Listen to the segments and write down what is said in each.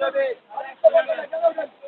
চাবে সেখানে ব্যবহার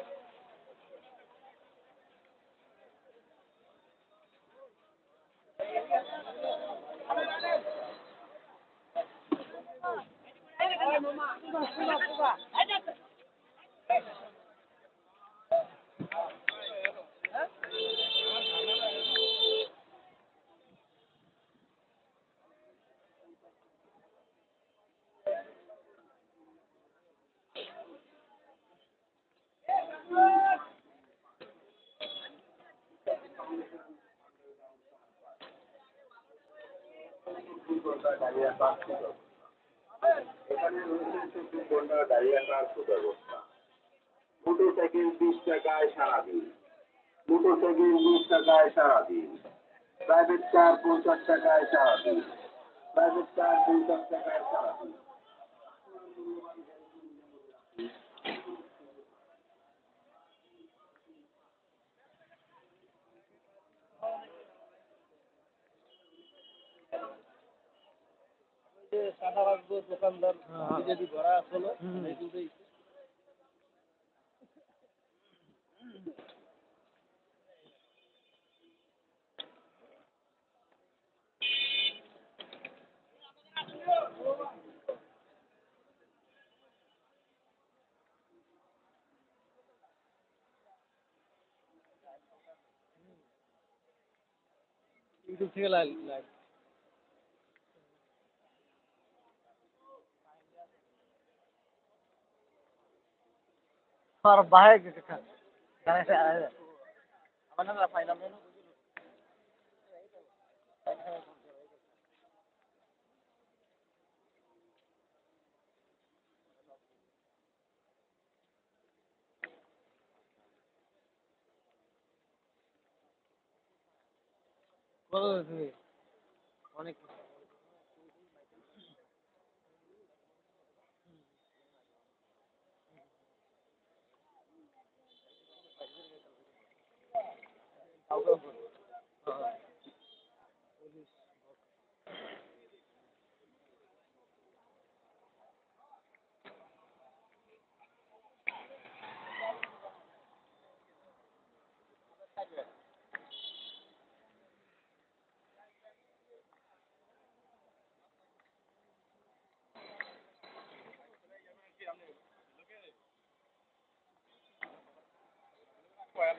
করতে পারবেন রাহা এখানে রয়েছে চব্বিশ ঘণ্টা দাঁড়িয়ে আসার সুব্যবস্থা মোটরসাইকেল বিশ টাকায় সারাদিন মোটরসাইকেল বিশ টাকায় সারাদিন প্রাইভেট কার পঞ্চাশ টাকায় সারাদিন প্রাইভেট কার পঞ্চাশ টাকায় সারাদিন সাদা রাখব দোকানদার যদি ধরা আসলো ইউটিউব থেকে লাইভ খা গানে সে আরে আমার না ফাইনাল মেনু কত তুমি। অনেক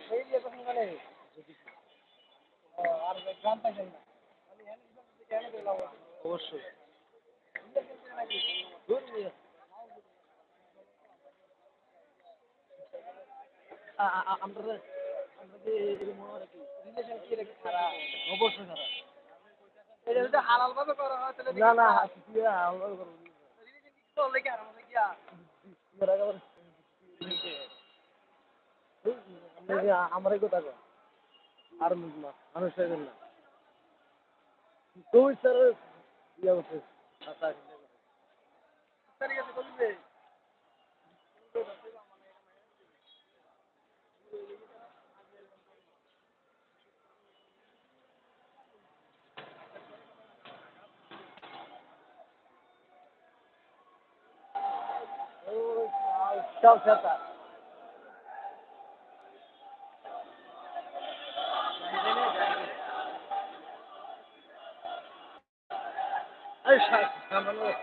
সেই যে তখন মানে আর গ্রাম পাইছেন না অবশ্যই। আমরা অবশ্যই না না হালাল আমরাই কথা কয় আর মানুষ হইবেন না। তুই স্যার ইয়ে করছে আচ্ছা ঠিক আছে إيش هذا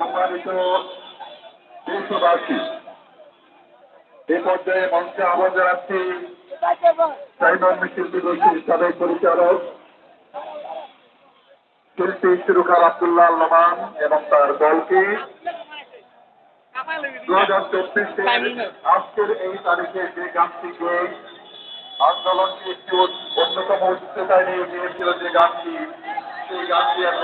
সম্মানিত দেশবাসী, এ পর্যায়ে মঞ্চে আহ্বান জানাচ্ছি সাইবার মিছিল দিবসী সাবেক পরিচালক, শিল্পী সুরুখার আবদুল্লাহ লমান এবং তার দলকে দু হাজার চব্বিশে আজকের এই তারিখে যে গানটিকে আন্দোলনটি একটি অন্যতম উচ্চতায় নিয়ে গিয়েছিল যে গানটি جانتے ہیں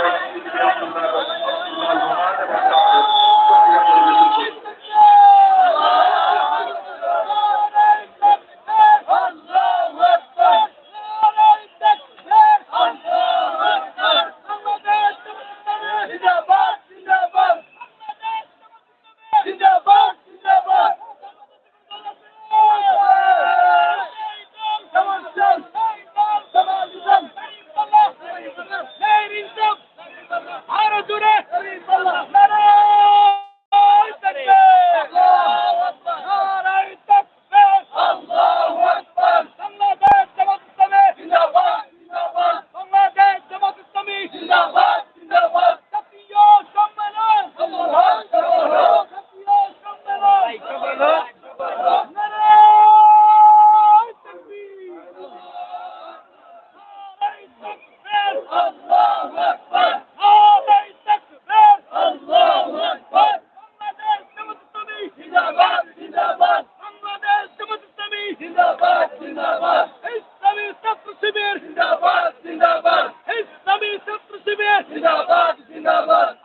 Cumhuriyet! Zindabad! Zindabad!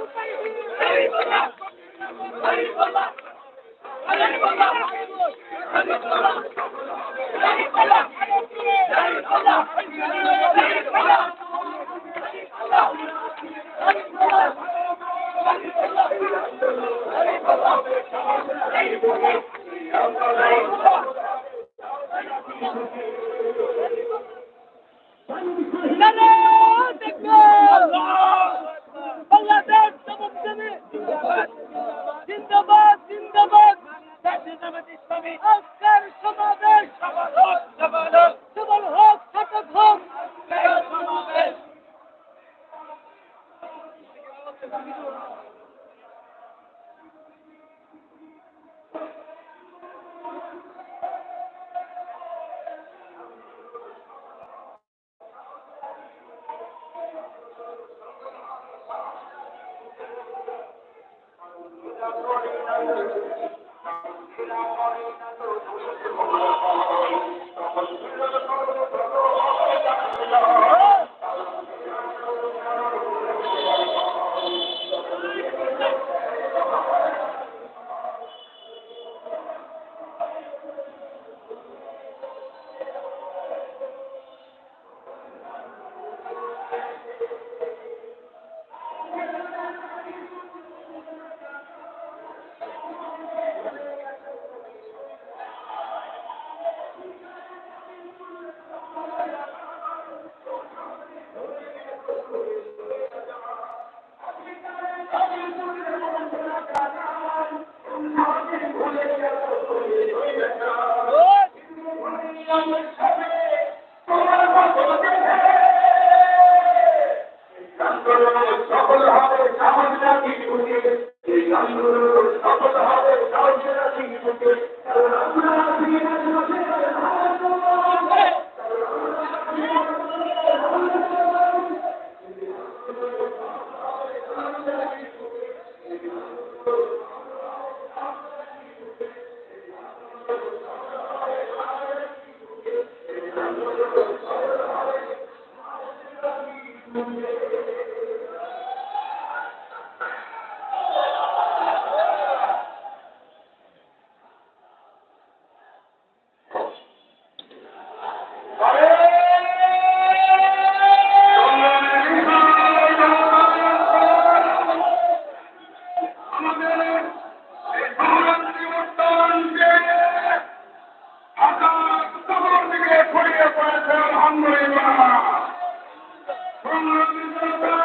Hadi baba! Hadi baba! Hadi baba! From the